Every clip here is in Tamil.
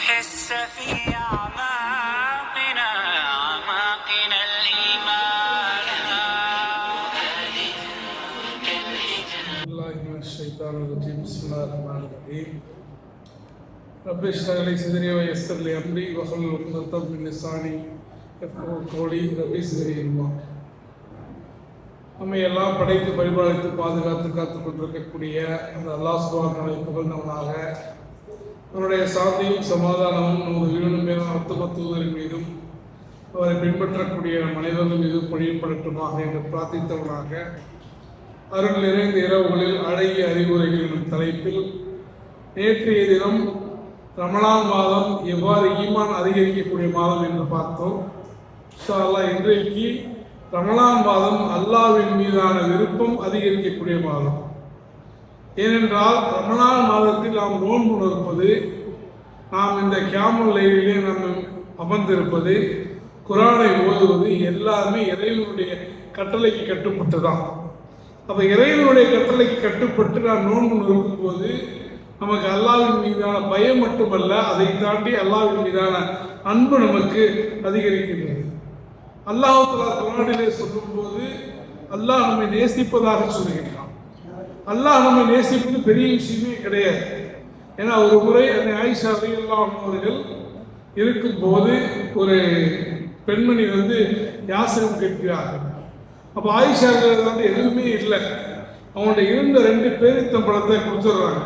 نحس في أعماقنا أعماقنا الإيمان الله من الشيطان الرجيم بسم الله الرحمن الرحيم رب اشرح لي صدري ويسر لي أمري واحلل عقدة من لساني يفقهوا قولي رب صدري الله நம்மை எல்லாம் படைத்து பரிபாலித்து பாதுகாத்து காத்து கொண்டிருக்கக்கூடிய அந்த அல்லாஹ் சுபானுடைய புகழ்ந்தவனாக அவருடைய சாந்தியும் சமாதானமும் நமது வீடும் மேலும் அர்த்தம மீதும் அவரை பின்பற்றக்கூடிய மனிதர்கள் மீதும் பொழியப்படட்டுமாக என்று பிரார்த்தித்தவனாக அருள் நிறைந்த இரவுகளில் அழகிய அறிவுரைகள் எனும் தலைப்பில் நேற்றைய தினம் ரமலான் மாதம் எவ்வாறு ஈமான் அதிகரிக்கக்கூடிய மாதம் என்று பார்த்தோம். இன்ஷா அல்லாஹ் இன்றைக்கு ரமலான் மாதம் அல்லாவின் மீதான விருப்பம் அதிகரிக்கக்கூடிய மாதம். ஏனென்றால் ரமலான் மாதத்தில் நாம் நோன்பு நோற்பது நாம் இந்த கேமல் லைனிலே நாம் அமர்ந்திருப்பது குரானை ஓதுவது எல்லாமே இறைவனுடைய கட்டளைக்கு கட்டுப்பட்டு தான் அப்போ இறைவனுடைய கட்டளைக்கு கட்டுப்பட்டு நாம் நோன்பு நோக்கும் போது நமக்கு அல்லாவின் மீதான பயம் மட்டுமல்ல அதை தாண்டி அல்லாவின் மீதான அன்பு நமக்கு அதிகரிக்கின்றது. அல்லாஹாலா குரானிலே சொல்லும்போது அல்லாஹ் நம்மை நேசிப்பதாக சொல்லுகின்றான். அல்லாஹ் நம்மை நேசிப்பது பெரிய விஷயமே கிடையாது. ஏன்னா ஒரு முறை அந்த ஆயிஷா அலியல்லாம் அவர்கள் இருக்கும்போது ஒரு பெண்மணி வந்து யாசகம் கேட்கிறார்கள். அப்போ ஆயிஷா வந்து எதுவுமே இல்லை. அவங்கள்ட்ட இருந்த ரெண்டு பேரித்தம்பழத்தை கொடுத்துட்றாங்க.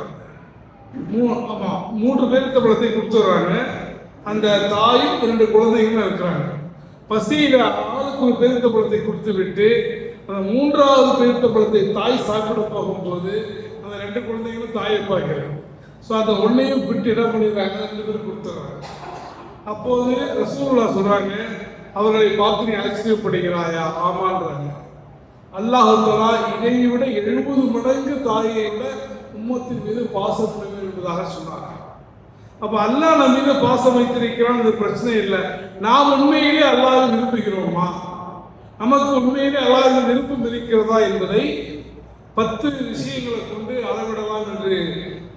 மூ ஆமாம் மூன்று பேரித்தம்பழத்தை கொடுத்துட்றாங்க. அந்த தாயும் இரண்டு குழந்தைகளும் இருக்கிறாங்க. பசியில் ஆளுக்கு ஒரு பேரித்தம்பழத்தை கொடுத்து விட்டு அந்த மூன்றாவது பழத்தை தாய் சாப்பிட போகும்போது அந்த ரெண்டு குழந்தைகளும் தாயை பார்க்கிறாங்க. ஸோ அந்த ஒன்றையும் விட்டு என்ன பண்ணிடுறாங்க ரெண்டு பேரும் கொடுத்துட்றாங்க. அப்போது ரசூல்லா சொல்கிறாங்க அவர்களை பார்த்து நீ ஆச்சரியப்படுகிறாயா ஆமான்றாங்க. அல்லாஹாலா இதை விட எழுபது மடங்கு தாயை விட உம்மத்தின் மீது பாசம் என்பதாக சொன்னாங்க. அப்போ அல்லாஹ் நம்ம மீது பாசம் வைத்திருக்கிறான் அது பிரச்சனை இல்லை. நாம் உண்மையிலே அல்லாஹ் விரும்புகிறோமா? நமக்கு உண்மையிலே அல்லாஹ் விருப்பம் இருக்கிறதா என்பதை பத்து விஷயங்களை கொண்டு அளவிடலாம் என்று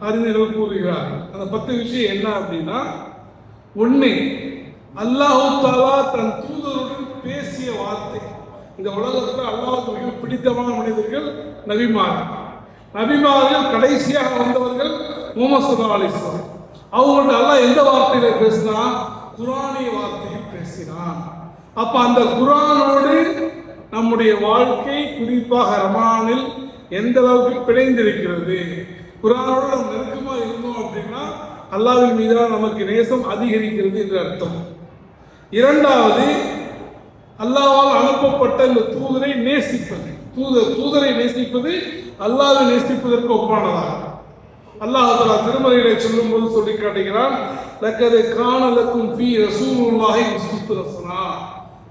அறிஞர்கள் கூறுகிறார் அந்த பத்து விஷயம் என்ன அப்படின்னா ஒன்று அல்லாஹு தாலா தன் தூதருடன் பேசிய வார்த்தை. இந்த உலகத்தில் அல்லாஹுக்கு மிக பிடித்தமான மனிதர்கள் நபிமார்கள். நபிமார்கள் கடைசியாக வந்தவர்கள் முகமது சல்லா அலிஸ்லாம் அவங்கள்ட்ட அல்லாஹ் எந்த வார்த்தையில பேசினா குரானிய வார்த்தையில் பேசினான். அப்ப அந்த குரானோடு நம்முடைய வாழ்க்கை குறிப்பாக ரமானில் எந்த அளவுக்கு பிணைந்திருக்கிறது? குரானோடு நம்ம நெருக்கமா இருந்தோம் அப்படின்னா அல்லாவின் மீதான நமக்கு நேசம் அதிகரிக்கிறது என்று அர்த்தம். இரண்டாவது அல்லாவால் அனுப்பப்பட்ட இந்த தூதரை நேசிப்பது. தூதர் தூதரை நேசிப்பது அல்லாவை நேசிப்பதற்கு ஒப்பானதாகும் அல்லாஹ் திருமலையிலே சொல்லும் போது சொல்லி காட்டுகிறான் லக்கது காணலக்கும் பி ரசூலுல்லாஹி முஸ்துரசனா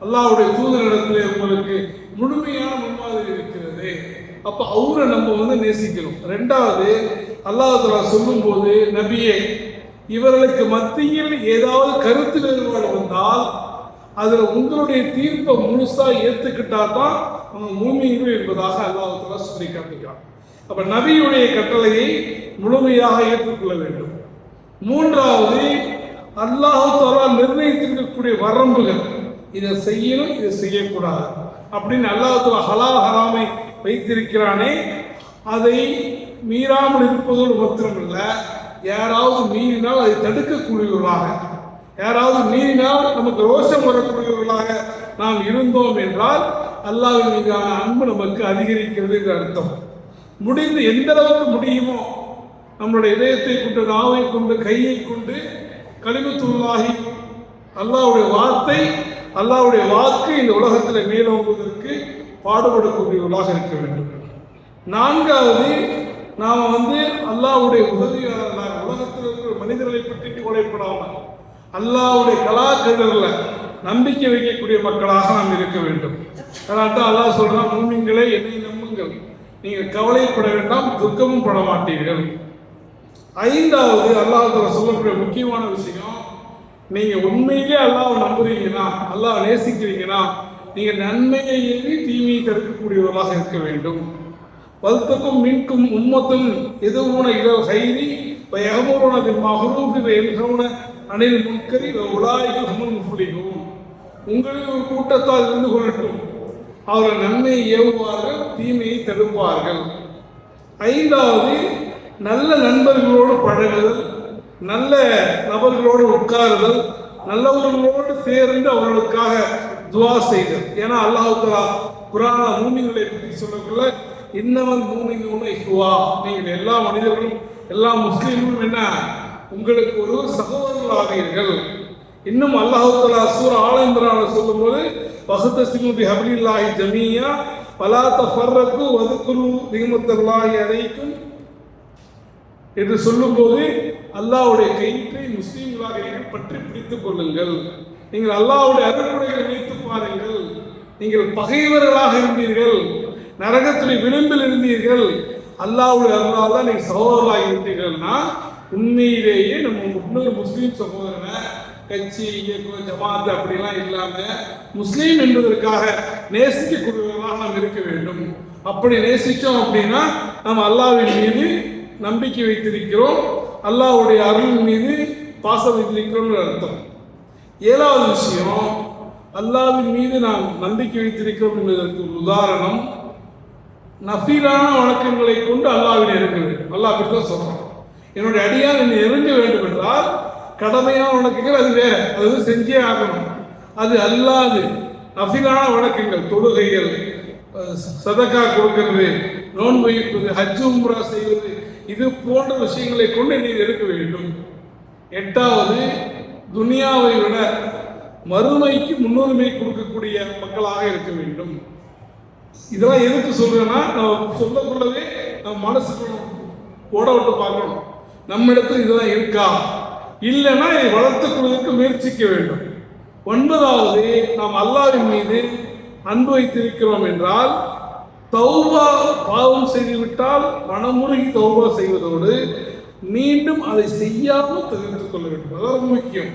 அல்லாவுடைய தூதரிடத்திலே உங்களுக்கு முழுமையான முன்மாதிரி இருக்கிறது. அப்ப அவரை நம்ம வந்து நேசிக்கிறோம் ரெண்டாவது அல்லாஹலா சொல்லும் போது நபியே இவர்களுக்கு மத்தியில் ஏதாவது கருத்து வேறுபாடு வந்தால் அதுல உங்களுடைய தீர்ப்பை முழுசா ஏத்துக்கிட்டா தான் அவங்க மூமியங்கள் என்பதாக அல்லாஹலா சொல்லி காட்டுகிறான். அப்ப நபியுடைய கட்டளையை முழுமையாக ஏற்றுக்கொள்ள வேண்டும். மூன்றாவது அல்லாஹு தாலா நிர்ணயித்திருக்கக்கூடிய வரம்புகள். இதை செய்யணும் இதை செய்யக்கூடாது. அப்படின்னு அல்லாஹ் ஹலால் ஹராமை வைத்திருக்கிறானே அதை மீறாமல் இருப்பதோடு மாத்திரமல்ல யாராவது மீறினால் அதை தடுக்கக்கூடியவர்களாக யாராவது மீறினால் நமக்கு ரோஷம் வரக்கூடியவர்களாக நாம் இருந்தோம் என்றால் அல்லாஹின் மீதான அன்பு நமக்கு அதிகரிக்கிறது என்று அர்த்தம். முடிந்து எந்த அளவுக்கு முடியுமோ நம்மளுடைய இதயத்தை கொண்டு நாவை கொண்டு கையை கொண்டு கலிமத்துள்ளாகி அல்லாவுடைய வார்த்தை அல்லாவுடைய வாக்கு இந்த உலகத்தில் மேலோங்குவதற்கு பாடுபடக்கூடியவர்களாக இருக்க வேண்டும். நான்காவது நாம் வந்து அல்லாவுடைய உதவியாளர்களாக உலகத்தில் இருக்கிற மனிதர்களை பற்றி கவலைப்படாமல் அல்லாவுடைய கலாச்சாரங்களில் நம்பிக்கை வைக்கக்கூடிய மக்களாக நாம் இருக்க வேண்டும். அதனால் தான் அல்லாஹ் சொல்கிறான் மூமிங்களே என்னை நம்புங்கள். நீங்கள் கவலைப்பட வேண்டாம் துக்கமும் பட மாட்டீர்கள் ஐந்தாவது அல்லாஹ் சொல்லக்கூடிய முக்கியமான விஷயம் நீங்க உண்மையிலே அல்லாவை நம்புறீங்கன்னா அல்லாவை நேசிக்கிறீங்கன்னா நீங்க நன்மையை ஏறி தீமையை தடுக்கக்கூடியவர்களாக இருக்க வேண்டும். வல்தக்கும் மீன்கும் உம்மத்தும் எதுவுன இளவு செய்தி எகமூரணத்தின் மகரூபி எல்கவுன அணில் முன்கரி உலாய்கள் ஹமுல் உங்களில் ஒரு கூட்டத்தால் இருந்து கொள்ளட்டும். அவர்கள் நன்மையை ஏவுவார்கள் தீமையை தடுப்பார்கள். ஐந்தாவது நல்ல நண்பர்களோடு பழகுதல். நல்ல நபர்களோடு உட்காருதல் நல்லவர்களோடு சேர்ந்து அவர்களுக்காக துவா செய்தல். ஏன்னா அல்லாஹுக்கலா தஆலா குரான பற்றி சொல்லக்குள்ள இன்னவன் மூமின் இஹ்வா. நீங்கள் எல்லா மனிதர்களும் எல்லா முஸ்லீம்களும் என்ன? உங்களுக்கு ஒரு சகோதரர்களாகிறீர்கள் இன்னும் அல்லாஹ் தஆலா சூர ஆல இம்ரான் சொல்லும்போது வஹதசிமு பி ஹப்லில்லாஹி ஜமியா பலா தஃபர்ரகு வதுக்குரு நிகமத்தல்லாஹி அலைக்கும். என்று சொல்லும்போது அல்லாவுடைய கயிற்றை முஸ்லீம்களாக நீங்கள் பற்றி பிடித்துக் கொள்ளுங்கள். நீங்கள் அல்லாவுடைய அருள்முறைகளை வைத்து பாருங்கள். நீங்கள் பகைவர்களாக இருந்தீர்கள். நரகத்துடைய விளிம்பில் இருந்தீர்கள். அல்லாவுடைய அருளால் தான் நீங்கள் சகோதரர்களாக இருந்தீர்கள்னா உண்மையிலேயே நம்ம முன்னொரு முஸ்லீம் சகோதரனை கட்சி இயக்கம் ஜமாத் அப்படிலாம் இல்லாமல் முஸ்லீம் என்பதற்காக நேசிக்கக்கூடியவர்களாக நாம் இருக்க வேண்டும். அப்படி நேசித்தோம் அப்படின்னா நம்ம அல்லாவின் மீது நம்பிக்கை வைத்திருக்கிறோம். அல்லாவுடைய அருள் மீது பாசம் வைத்திருக்கிறோம்னு அர்த்தம். ஏழாவது விஷயம் அல்லாவின் மீது நாம் நம்பிக்கை வைத்திருக்கிறோம் என்பதற்கு ஒரு உதாரணம். நஃபீலான வணக்கங்களை கொண்டு அல்லாஹ்வை நெருங்க வேண்டும். அல்லாஹ் அப்படித்தான் சொல்கிறான் என்னுடைய அடியார் என்னை இறங்க வேண்டும் என்றால் கடமையான வணக்கங்கள் அது வேற. அது செஞ்சே ஆகணும். அது அல்லாது நஃபீலான வணக்கங்கள் தொழுகைகள் சதக்கா கொடுக்கிறது நோன்பு வைப்பது ஹஜ் உம்ரா செய்வது இது போன்ற விஷயங்களை கொண்டு நீ இருக்க வேண்டும். எட்டாவது துனியாவை விட மறுமைக்கு முன்னுரிமை கொடுக்கக்கூடிய மக்களாக இருக்க வேண்டும். இதெல்லாம் எதுக்கு சொல்றேன்னா நம்ம சொல்லக்குள்ளவே நம்ம மனசுக்குள்ள ஓட விட்டு பார்க்கணும். நம்ம இடத்துல இதெல்லாம் இருக்கா? இல்லைன்னா இதை வளர்த்துக்கொள்வதற்கு முயற்சிக்க வேண்டும். ஒன்பதாவது நாம் அல்லாவின் மீது அன்பு வைத்திருக்கிறோம் என்றால் தௌபா பாவம் செய்துவிட்டால் மனமுருகி தௌபா செய்வதோடு மீண்டும் அதை செய்யாமல் தெரிந்து கொள்ள வேண்டும். அதான் ரொம்ப முக்கியம்.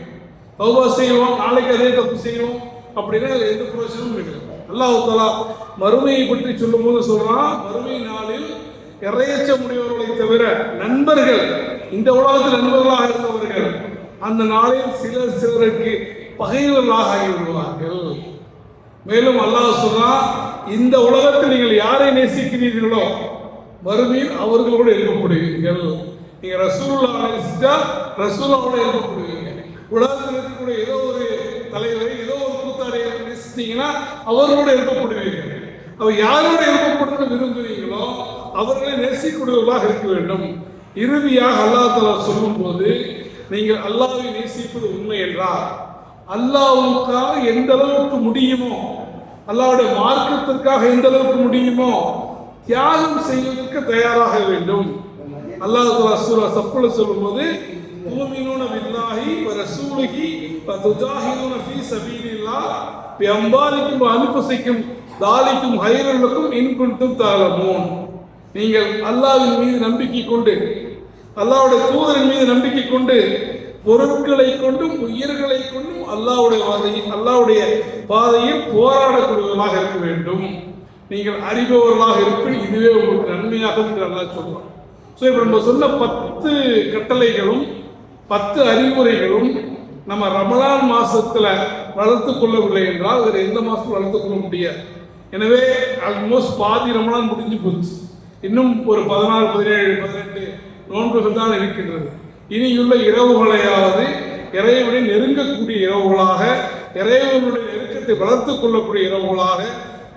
தௌபா செய்வோம் நாளைக்கு அதே தப்பு செய்வோம் அப்படின்னா அதில் எந்த பிரயோஜனமும் இல்லை. அல்லாஹ் தலா மறுமையை பற்றி சொல்லும் போது சொல்றான் மறுமை நாளில் இறையச்ச முடியவர்களை தவிர நண்பர்கள் இந்த உலகத்தில் நண்பர்களாக இருந்தவர்கள் அந்த நாளில் சிலர் சிலருக்கு பகைவர்களாக ஆகிவிடுவார்கள் மேலும் அல்லாஹ் சொல்றான் இந்த உலகத்தில் நீங்கள் யாரை நேசிக்கிறீர்களோ மறுமையில் அவர்களோடு எழுப்பப்படுவீர்கள் நீங்க ரசூல்லா நேசிச்சா ரசூல்லாவோட எழுப்பப்படுவீங்க உலகத்தில் இருக்கக்கூடிய ஏதோ ஒரு தலைவரை ஏதோ ஒரு கூத்தாரை நேசித்தீங்கன்னா அவர்களோட எழுப்பப்படுவீர்கள் அவர் யாரோட எழுப்பப்படுத்த விரும்புகிறீங்களோ அவர்களை நேசிக்கூடியவர்களாக இருக்க வேண்டும். இறுதியாக அல்லாஹ் தலா சொல்லும்போது நீங்கள் அல்லாவை நேசிப்பது உண்மை என்றால் அல்லாஹ்வுக்காக எந்த அளவுக்கு முடியுமோ அல்லாஹ்வுடைய மார்க்கத்திற்காக எந்த அளவுக்கு முடியுமோ தியாகம் செய்வதற்கு தயாராக வேண்டும். அல்லாஹ் தஆலா சூரா சஃப்ல சொல்லும்போது துமினூன பில்லாஹி வ ரசூலிஹி வ துஜாஹிதுன ஃபீ சபீலில்லாஹ். பி அம்வாலிக்கும் வ அன்ஃபுசிக்கும் தாலிக்கும் ஹைரலுக்கும் இன் குன்தும் நீங்கள் அல்லாஹ்வின் மீது நம்பிக்கை கொண்டு அல்லாஹ்வுடைய தூதரின் மீது நம்பிக்கை கொண்டு பொருட்களை கொண்டும் உயிர்களை அல்லாவுடைய அல்லாஹ்வுடைய பாதையில் அல்லாஹ்வுடைய பாதையில் போராடக்கூடியவர்களாக இருக்க வேண்டும். நீங்கள் அறிபவர்களாக இருப்பின் இதுவே உங்களுக்கு நன்மையாக என்று அல்லாஹ் ஸோ இப்போ நம்ம சொன்ன பத்து கட்டளைகளும் பத்து அறிவுரைகளும் நம்ம ரமலான் மாதத்தில் வளர்த்து கொள்ளவில்லை என்றால் வேறு எந்த மாதத்தில் வளர்த்து கொள்ள முடியாது. எனவே ஆல்மோஸ்ட் பாதி ரமலான் முடிஞ்சு போச்சு. இன்னும் ஒரு பதினாறு பதினேழு பதினெட்டு நோன்புகள் தான் இருக்கின்றது. இனியுள்ள இரவுகளையாவது இறைவனை நெருங்கக்கூடிய இரவுகளாக இறைவனுடைய நெருக்கத்தை வளர்த்து கொள்ளக்கூடிய இரவுகளாக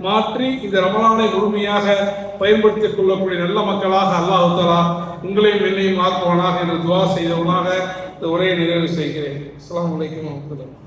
மாற்றி இந்த ரமலானை முழுமையாக பயன்படுத்திக் கொள்ளக்கூடிய நல்ல மக்களாக அல்லாஹ் உங்களையும் என்னையும் ஆக்குவானாக என்று துவா செய்தவனாக இந்த உரையை நிறைவு செய்கிறேன். அஸ்லாம் வலைக்கம் வரஹ்மத்துல்லாஹி